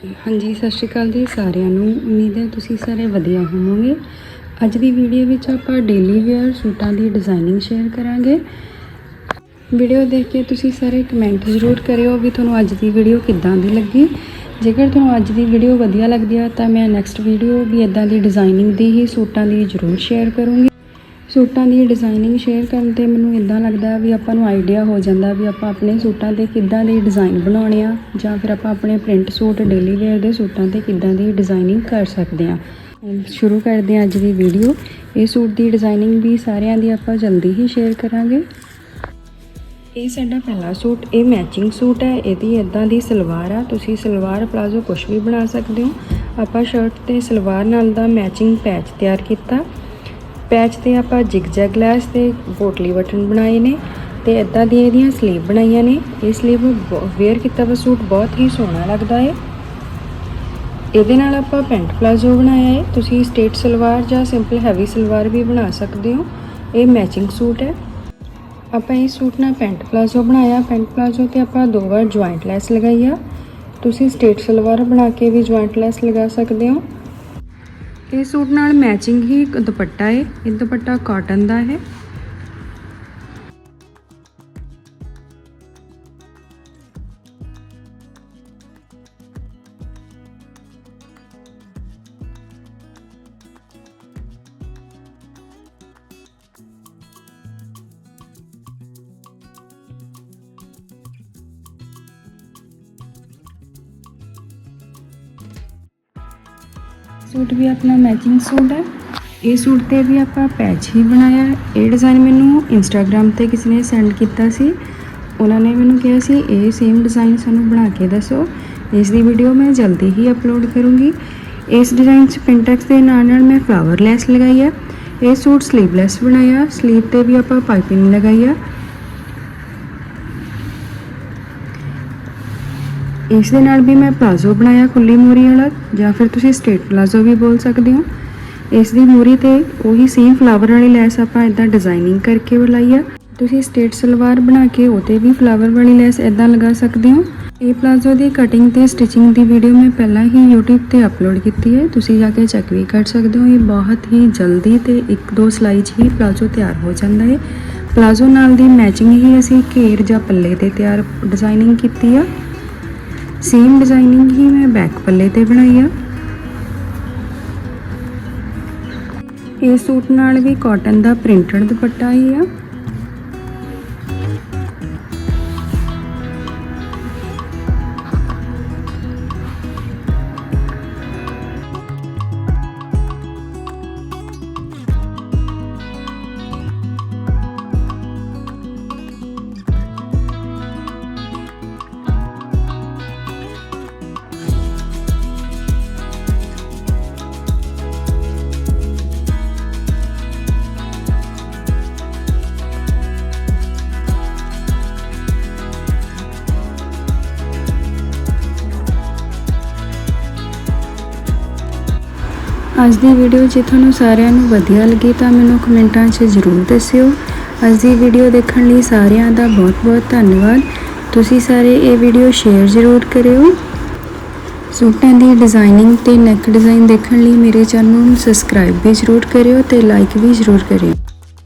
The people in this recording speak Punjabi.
ਹਾਂਜੀ, ਸਤਿ ਸ਼੍ਰੀ ਅਕਾਲ ਜੀ ਸਾਰਿਆਂ ਨੂੰ। ਉਮੀਦ ਹੈ ਤੁਸੀਂ ਸਾਰੇ ਵਧੀਆ ਹੋਵੋਗੇ। ਅੱਜ ਦੀ ਵੀਡੀਓ ਵਿੱਚ ਆਪਾਂ ਡੇਲੀ ਵੇਅਰ ਸੂਟਾਂ ਦੀ ਡਿਜ਼ਾਈਨਿੰਗ ਸ਼ੇਅਰ ਕਰਾਂਗੇ। ਵੀਡੀਓ ਦੇਖ ਕੇ ਤੁਸੀਂ ਸਾਰੇ ਕਮੈਂਟ ਜ਼ਰੂਰ ਕਰਿਓ ਵੀ ਤੁਹਾਨੂੰ ਅੱਜ ਦੀ ਵੀਡੀਓ ਕਿੱਦਾਂ ਦੀ ਲੱਗੀ। ਜੇਕਰ ਤੁਹਾਨੂੰ ਅੱਜ ਦੀ ਵੀਡੀਓ ਵਧੀਆ ਲੱਗਦੀ ਹੈ ਤਾਂ ਮੈਂ ਨੈਕਸਟ ਵੀਡੀਓ ਵੀ ਇਦਾਂ ਦੀ ਡਿਜ਼ਾਈਨਿੰਗ ਦੀ ਹੀ ਸੂਟਾਂ ਦੀ ਜ਼ਰੂਰ ਸ਼ੇਅਰ ਕਰੂੰਗੀ। ਸੂਟਾਂ ਦੀ ਡਿਜ਼ਾਈਨਿੰਗ ਸ਼ੇਅਰ ਕਰਨ ਤੇ ਮੈਨੂੰ ਇਦਾਂ ਲੱਗਦਾ ਵੀ ਆਪਾਂ ਨੂੰ ਆਈਡੀਆ ਹੋ ਜਾਂਦਾ ਵੀ ਆਪਾਂ ਆਪਣੇ ਸੂਟਾਂ ਤੇ ਕਿੱਦਾਂ ਦੇ ਡਿਜ਼ਾਈਨ ਬਣਾਉਣੇ ਆ, ਜਾਂ ਫਿਰ ਆਪਾਂ ਆਪਣੇ ਪ੍ਰਿੰਟ ਸੂਟ ਡੇਲੀ ਵੇਅਰ ਦੇ ਸੂਟਾਂ ਤੇ ਕਿੱਦਾਂ ਦੀ ਡਿਜ਼ਾਈਨਿੰਗ ਕਰ ਸਕਦੇ ਆ। ਸ਼ੁਰੂ ਕਰਦੇ ਹਾਂ ਅੱਜ ਦੀ ਵੀਡੀਓ ਇਹ ਸੂਟ ਦੀ ਡਿਜ਼ਾਈਨਿੰਗ ਵੀ ਸਾਰਿਆਂ ਦੀ ਆਪਾਂ ਜਲਦੀ ਹੀ ਸ਼ੇਅਰ ਕਰਾਂਗੇ। ਇਹ ਸਾਡਾ ਪਹਿਲਾ ਸੂਟ, ਇਹ ਮੈਚਿੰਗ ਸੂਟ ਹੈ, ਇਹਦੀ ਇਦਾਂ ਦੀ ਸਲਵਾਰ ਆ। ਤੁਸੀਂ ਸਲਵਾਰ ਪਲਾਜ਼ੋ ਕੁਝ ਵੀ ਬਣਾ ਸਕਦੇ ਹੋ। ਆਪਾਂ ਸ਼ਰਟ ਤੇ ਸਲਵਾਰ ਨਾਲ ਦਾ ਮੈਚਿੰਗ ਪੈਚ ਤਿਆਰ ਕੀਤਾ। ਪੈਚ ਤੇ ਆਪਾਂ ਜਿਗਜੈਗ ਲੈਸ ਤੇ ਬੋਟਲੀ ਬਟਨ ਬਣਾਏ ਨੇ ਤੇ ਇਦਾਂ ਦੀਆਂ ਇਹਦੀਆਂ ਸਲੀਵ ਬਣਾਈਆਂ ਨੇ। ਇਹ ਸਲੀਵ ਵੇਅਰ ਕੀਤਾ ਵਾ ਸੂਟ, ਬਹੁਤ ਹੀ ਸੋਹਣਾ ਲੱਗਦਾ ਹੈ ਇਹਦੇ ਨਾਲ ਆਪਾਂ ਪੈਂਟ ਪਲਾਜ਼ੋ ਬਣਾਇਆ ਹੈ ਤੁਸੀਂ ਸਟੇਟ ਸਲਵਾਰ ਜਾਂ ਸਿੰਪਲ ਹੈਵੀ ਸਲਵਾਰ ਵੀ ਬਣਾ ਸਕਦੇ ਹੋ। ਇਹ ਮੈਚਿੰਗ ਸੂਟ ਹੈ। ਆਪਾਂ ਇਹ ਸੂਟ ਨਾਲ ਪੈਂਟ ਪਲਾਜ਼ੋ ਬਣਾਇਆ। ਪੈਂਟ ਪਲਾਜ਼ੋ ਤੇ ਆਪਾਂ ਦੋ ਵਾਰ ਜੁਆਇੰਟ ਲੈਸ ਲਗਾਈ ਆ। ਤੁਸੀਂ ਸਟੇਟ ਸਲਵਾਰ ਬਣਾ ਕੇ ਵੀ ਜੁਆਇੰਟ ਲੈਸ ਲਗਾ ਸਕਦੇ ਹੋ। ਇਹ ਸੂਟ ਨਾਲ ਮੈਚਿੰਗ ਹੀ ਇੱਕ ਦੁਪੱਟਾ ਹੈ। ਇਹ ਦੁਪੱਟਾ ਕਾਟਨ ਦਾ ਹੈ। ਸੂਟ ਵੀ ਆਪਣਾ ਮੈਚਿੰਗ ਸੂਟ ਹੈ। ਇਹ ਸੂਟ ਤੇ ਵੀ ਆਪਾਂ ਪੈਚ ਹੀ ਬਣਾਇਆ ਇਹ ਡਿਜ਼ਾਈਨ ਮੈਨੂੰ ਇੰਸਟਾਗ੍ਰam ਤੇ ਕਿਸੇ ਨੇ ਸੈਂਡ ਕੀਤਾ ਸੀ। ਉਹਨਾਂ ਨੇ ਮੈਨੂੰ ਕਿਹਾ ਸੀ, ਇਹ ਸੇਮ ਡਿਜ਼ਾਈਨ ਸਾਨੂੰ ਬਣਾ ਕੇ ਦੱਸੋ। ਇਸ ਦੀ ਵੀਡੀਓ ਮੈਂ ਜਲਦੀ ਹੀ ਅਪਲੋਡ ਕਰੂੰਗੀ। ਇਸ ਡਿਜ਼ਾਈਨ 'ਚ ਪਿੰਟੈਕਸ ਦੇ ਨਾਲ ਨਾਲ ਮੈਂ ਫਲਾਵਰ ਲੈਸ ਲਗਾਈ ਹੈ। ਇਹ ਸੂਟ ਸਲੀਵਲੈਸ ਬਣਾਇਆ। ਸਲੀਵ ਤੇ ਵੀ ਆਪਾਂ ਪਾਈਪਿੰਗ ਲਗਾਈ ਆ ਇਸ ਦੇ ਨਾਲ ਵੀ ਮੈਂ ਪਲਾਜ਼ੋ ਬਣਾਇਆ ਖੁੱਲੀ ਮੂਰੀ ਵਾਲਾ, ਜਾਂ ਫਿਰ ਤੁਸੀਂ ਸਟੇਟ ਪਲਾਜ਼ੋ ਵੀ ਬੋਲ ਸਕਦੇ ਹੋ। ਇਸ ਦੀ ਮੂਰੀ ਤੇ ਉਹੀ ਸੇਮ ਫਲਾਵਰ ਵਾਲੀ ਲੈਸ ਆਪਾਂ ਇਦਾਂ ਡਿਜ਼ਾਈਨਿੰਗ ਕਰਕੇ ਬਣਾਈ ਆ। ਤੁਸੀਂ ਸਟੇਟ ਸਲਵਾਰ ਬਣਾ ਕੇ ਉਹਤੇ ਵੀ ਫਲਾਵਰ ਵਾਲੀ ਲੈਸ ਇਦਾਂ ਲਗਾ ਸਕਦੇ ਹੋ। ਇਹ ਪਲਾਜ਼ੋ ਦੀ ਕਟਿੰਗ ਤੇ ਸਟਿਚਿੰਗ ਦੀ ਵੀਡੀਓ ਮੈਂ ਪਹਿਲਾਂ ਹੀ YouTube ਤੇ ਅਪਲੋਡ ਕੀਤੀ ਹੈ। ਤੁਸੀਂ ਜਾ ਕੇ ਚੈੱਕ ਵੀ ਕਰ ਸਕਦੇ ਹੋ। ਇਹ ਬਹੁਤ ਹੀ ਜਲਦੀ ਤੇ ਇੱਕ ਦੋ ਸਲਾਈ 'ਚ ਹੀ ਪਲਾਜ਼ੋ ਤਿਆਰ ਹੋ ਜਾਂਦਾ ਹੈ। ਪਲਾਜ਼ੋ ਨਾਲ ਦੀ ਮੈਚਿੰਗ ਹੀ ਅਸੀਂ ਘੇਰ ਜਾਂ ਪੱਲੇ ਤੇ ਤਿਆਰ ਡਿਜ਼ਾਈਨਿੰਗ ਕੀਤੀ ਆ। ਸੇਮ ਡਿਜ਼ਾਈਨਿੰਗ ਹੀ ਮੈਂ ਬੈਕ ਪੱਲੇ ਤੇ ਬਣਾਈ ਆ। ਇਹ ਸੂਟ ਨਾਲ ਵੀ ਕਾਟਨ ਦਾ ਪ੍ਰਿੰਟਡ ਦੁਪੱਟਾ ਹੀ ਆ। ਅੱਜ ਦੀ ਵੀਡੀਓ ਜੇ ਤੁਹਾਨੂੰ ਸਾਰਿਆਂ ਨੂੰ ਵਧੀਆ ਲੱਗੀ ਤਾਂ ਮੈਨੂੰ ਕਮੈਂਟਾਂ 'ਚ ਜ਼ਰੂਰ ਦੱਸਿਓ। ਅੱਜ ਦੀ ਵੀਡੀਓ ਦੇਖਣ ਲਈ ਸਾਰਿਆਂ ਦਾ ਬਹੁਤ-ਬਹੁਤ ਧੰਨਵਾਦ। ਤੁਸੀਂ ਸਾਰੇ ਇਹ ਵੀਡੀਓ ਸ਼ੇਅਰ ਜ਼ਰੂਰ ਕਰਿਓ। ਸੂਟਾਂ ਦੀ ਡਿਜ਼ਾਈਨਿੰਗ ਤੇ ਨੈਕ ਡਿਜ਼ਾਈਨ ਦੇਖਣ ਲਈ ਮੇਰੇ ਚੈਨਲ ਨੂੰ ਸਬਸਕ੍ਰਾਈਬ ਵੀ ਜ਼ਰੂਰ ਕਰਿਓ ਤੇ ਲਾਈਕ ਵੀ ਜ਼ਰੂਰ ਕਰਿਓ।